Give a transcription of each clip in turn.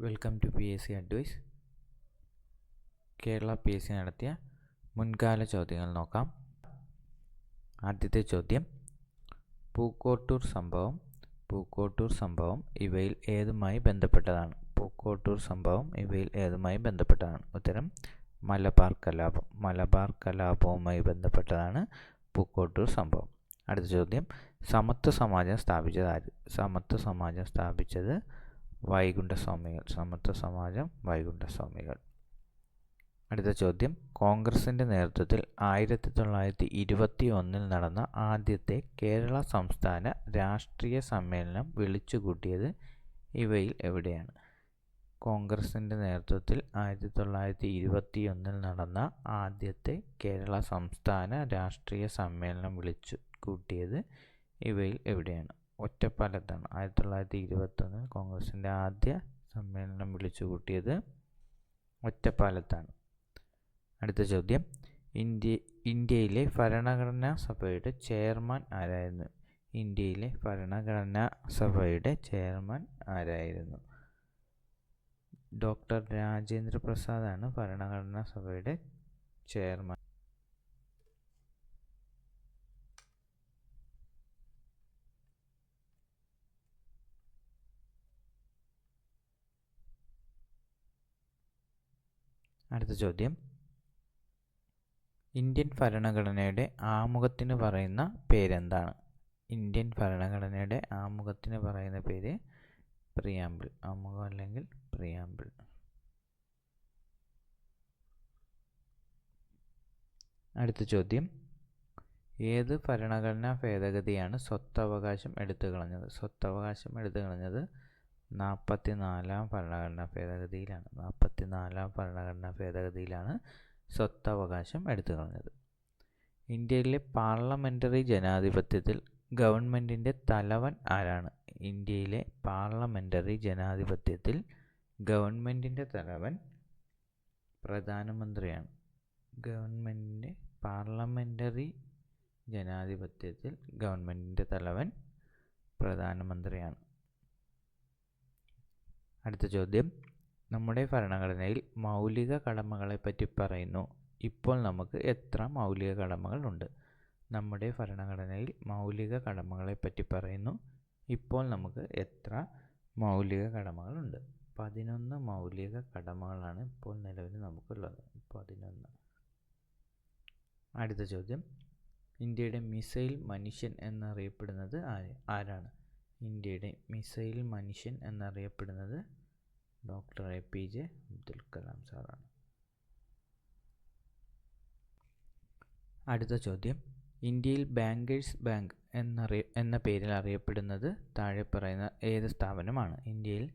Welcome to P S C advise Kerala P S C നടത്തിയ മുൻകാല ചോദ്യങ്ങൾ നോക്കാം. ആദ്യത്തെ ചോദ്യം പൂക്കോട്ടൂർ സംഭവം പൂക്കോട്ടൂർ സംഭവം ഇവയിൽ ഏതുമായി ബന്ധപ്പെട്ടതാണ്? പൂക്കോട്ടൂർ സംഭവം ഇവയിൽ ഏതുമായി ബന്ധപ്പെട്ടതാണ്? ഉത്തരം മലബാർ കലാപം. മലബാർ കലാപവുമായി ബന്ധപ്പെട്ടതാണ് പൂക്കോട്ടൂർ സംഭവം. അടുത്ത ചോദ്യം സമത്വ സമാജം സ്ഥാപിച്ചത് ആര്? സമത്വ സമാജം സ്ഥാപിച്ചത് വൈകുണ്ഠസ്വാമികൾ സമത്വ സമാജം വൈകുണ്ഠസ്വാമികൾ. അടുത്ത ചോദ്യം. കോൺഗ്രസിന്റെ നേതൃത്വത്തിൽ ആയിരത്തി തൊള്ളായിരത്തി ഇരുപത്തി ഒന്നിൽ നടന്ന ആദ്യത്തെ കേരള സംസ്ഥാന രാഷ്ട്രീയ സമ്മേളനം വിളിച്ചുകൂട്ടിയത് ഇവയിൽ എവിടെയാണ്? കോൺഗ്രസിന്റെ നേതൃത്വത്തിൽ ആയിരത്തി തൊള്ളായിരത്തി ഇരുപത്തി ഒന്നിൽ നടന്ന ആദ്യത്തെ കേരള സംസ്ഥാന രാഷ്ട്രീയ സമ്മേളനം വിളിച്ചു കൂട്ടിയത് ഇവയിൽ എവിടെയാണ്? ഒറ്റപ്പാലത്താണ്. ആയിരത്തി തൊള്ളായിരത്തി ഇരുപത്തൊന്നിൽ കോൺഗ്രസിന്റെ ആദ്യ സമ്മേളനം വിളിച്ചു കൂട്ടിയത് ഒറ്റപ്പാലത്താണ്. അടുത്ത ചോദ്യം. ഇന്ത്യ ഇന്ത്യയിലെ ഭരണഘടനാ സഭയുടെ ചെയർമാൻ ആരായിരുന്നു? ഇന്ത്യയിലെ ഭരണഘടനാ സഭയുടെ ചെയർമാൻ ആരായിരുന്നു? ഡോക്ടർ രാജേന്ദ്ര പ്രസാദാണ് ഭരണഘടനാ സഭയുടെ ചെയർമാൻ. അടുത്ത ചോദ്യം. ഇന്ത്യൻ ഭരണഘടനയുടെ ആമുഖത്തിന് പറയുന്ന പേരെന്താണ്? ഇന്ത്യൻ ഭരണഘടനയുടെ ആമുഖത്തിന് പറയുന്ന പേര് പ്രിയാമ്പിൾ. ആമുഖം അല്ലെങ്കിൽ പ്രിയാമ്പിൾ. അടുത്ത ചോദ്യം. ഏത് ഭരണഘടനാ ഭേദഗതിയാണ് സ്വത്തവകാശം എടുത്തു കളഞ്ഞത് സ്വത്തവകാശം എടുത്തു കളഞ്ഞത് നാൽപ്പത്തി ഭരണഘടന ഭേദഗതിയിലാണ്. നാൽപ്പത്തിനാലാം ഭരണഘടനാ ഭേദഗതിയിലാണ് സ്വത്തവകാശം എടുത്തു കളഞ്ഞത്. ഇന്ത്യയിലെ പാർലമെന്ററി ജനാധിപത്യത്തിൽ ഗവൺമെന്റിന്റെ തലവൻ ആരാണ്? ഇന്ത്യയിലെ പാർലമെന്ററി ജനാധിപത്യത്തിൽ ഗവൺമെന്റിന്റെ തലവൻ പ്രധാനമന്ത്രിയാണ്. ഗവൺമെന്റിന്റെ പാർലമെന്ററി ജനാധിപത്യത്തിൽ ഗവൺമെന്റിന്റെ തലവൻ പ്രധാനമന്ത്രിയാണ്. അടുത്ത ചോദ്യം. നമ്മുടെ ഭരണഘടനയിൽ മൗലിക കടമകളെപ്പറ്റി പറയുന്നു. ഇപ്പോൾ നമുക്ക് എത്ര മൗലിക കടമകൾ ഉണ്ട് നമ്മുടെ ഭരണഘടനയിൽ മൗലിക കടമകളെപ്പറ്റി പറയുന്നു. ഇപ്പോൾ നമുക്ക് എത്ര മൗലിക കടമകളുണ്ട്? പതിനൊന്ന് മൗലിക കടമകളാണ് ഇപ്പോൾ നിലവിൽ നമുക്കുള്ളത്. പതിനൊന്ന്. അടുത്ത ചോദ്യം. ഇന്ത്യയുടെ മിസൈൽ മനുഷ്യൻ എന്നറിയപ്പെടുന്നത് ആര്? ആരാണ്? ഇന്ത്യയുടെ മിസൈൽ മനുഷ്യൻ എന്നറിയപ്പെടുന്നത് doctor A P J Abdul Kalam സാറാണ്. അടുത്ത ചോദ്യം. ഇന്ത്യയിൽ ബാങ്കേഴ്സ് ബാങ്ക് എന്നറിയ എന്ന പേരിൽ അറിയപ്പെടുന്നത് താഴെ പറയുന്ന ഏത് സ്ഥാപനമാണ്? ഇന്ത്യയിൽ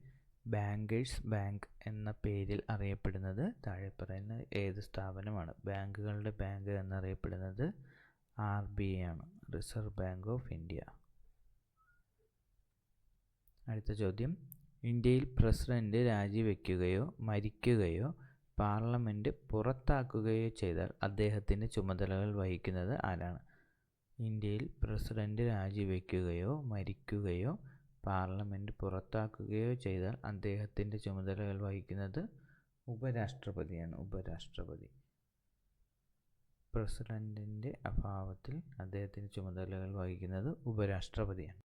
ബാങ്കേഴ്സ് ബാങ്ക് എന്ന പേരിൽ അറിയപ്പെടുന്നത് താഴെ പറയുന്ന ഏത് സ്ഥാപനമാണ്? ബാങ്കുകളുടെ ബാങ്ക് എന്നറിയപ്പെടുന്നത് ആർ ബി ഐ ആണ്. Reserve bank of India. അടുത്ത ചോദ്യം. ഇന്ത്യയിൽ പ്രസിഡന്റ് രാജിവെക്കുകയോ മരിക്കുകയോ പാർലമെന്റ് പുറത്താക്കുകയോ ചെയ്താൽ അദ്ദേഹത്തിന്റെ ചുമതലകൾ വഹിക്കുന്നത് ആരാണ്? ഇന്ത്യയിൽ പ്രസിഡന്റ് രാജിവെക്കുകയോ മരിക്കുകയോ പാർലമെന്റ് പുറത്താക്കുകയോ ചെയ്താൽ അദ്ദേഹത്തിന്റെ ചുമതലകൾ വഹിക്കുന്നത് ഉപരാഷ്ട്രപതിയാണ് ഉപരാഷ്ട്രപതി. പ്രസിഡന്റിന്റെ അഭാവത്തിൽ അദ്ദേഹത്തിന്റെ ചുമതലകൾ വഹിക്കുന്നത് ഉപരാഷ്ട്രപതിയാണ്.